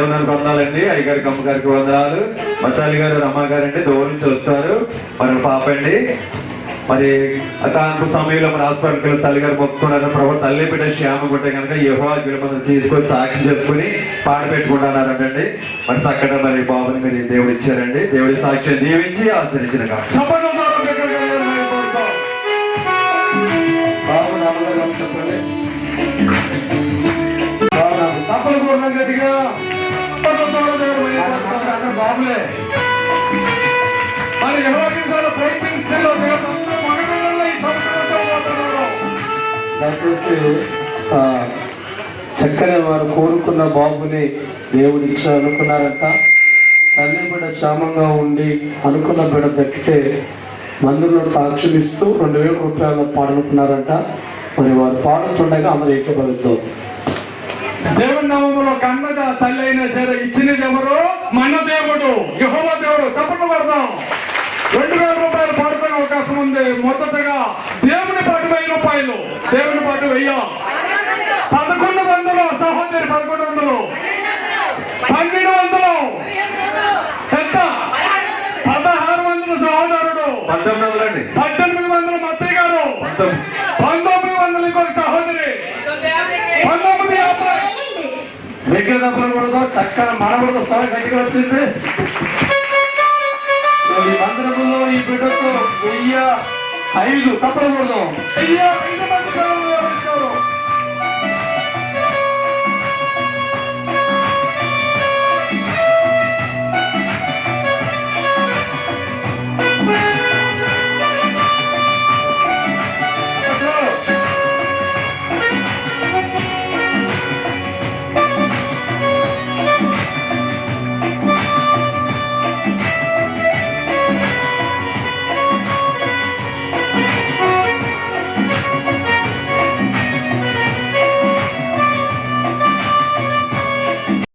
వందనాలు వందనాలండి అయ్యగారికి అమ్మగారికి వందనాలు. మా గారు అమ్మగారు అండి దూరం నుంచి వస్తారు. మరి పాప అండి. మరి అకాంత సమయంలో మన హాస్పిటల్కి తల్లి గారు మొక్కుకున్నారు. ప్రభు తల్లి బిడ్డ శ్యామ ఉంటే కనుక యహో గిరిమంది తీసుకొని సాక్షి చెప్పుకుని పాట పెట్టుకుంటున్నారంటండి మరి చక్కగా మరి బాబుని మీరు దేవుడు ఇచ్చారండి. దేవుడి సాక్ష్యం దీవించి ఆశ్రయించిన కాదు బాబు నామగారు చెప్పండి బాబులే మరి ఎవరికి ప్రయత్నించాలో మగపిల్లల్లో ఈ సంస్కృతిలో పోతున్నారు. దయచేసి ఆ, చక్కని వారు కోరుకున్న బాబుని దేవుడు ఇచ్చా అనుకున్నారంట. తల్లి బిడ్డ క్షేమంగా ఉండి అనుకున్న బిడ్డ దక్కితే మందిరంలో సాక్ష్యం ఇస్తూ రెండు వేల రూపాయలు పాడనుకున్నారంట మరి వారు పాడుతుండగా అందరూ ఏకీభవిద్దాం. దేవుని నామములో కన్నద తల్లి అయినా సరే ఇచ్చినది ఎవరు? మన దేవుడు యహోవ దేవుడు తప్పట్లు పడదాం రెండు వేల రూపాయలు పడుకునే అవకాశం ఉంది. మొదటగా దేవుని పాటు వెయ్యి రూపాయలు. దేవుని పాటు వెయ్యాం. పదకొండు వందలు సహోదరి పదకొండు వందలు. పన్నెండు వందలు. ఎంత? పదహారు వందలు సహోదరుడు. పద్దెనిమిది వందలు మత్తయ్య గారు. ಬೇಕಾದ ಬರಬಾರ್ದು ಚಕ್ಕರ ಮಾಡಬಾರ್ದು ಸ್ವರ ಗಟ್ಟಿಗೆ ಹಚ್ಚಿದ್ರಿ ಈ ಮಂದಿರ ಈ ಬಿಡತ್ತು ಅಯ್ಯ, ಐದು ತಪ್ಪಬಾರ್ದು ಅಯ್ಯ, ಐದು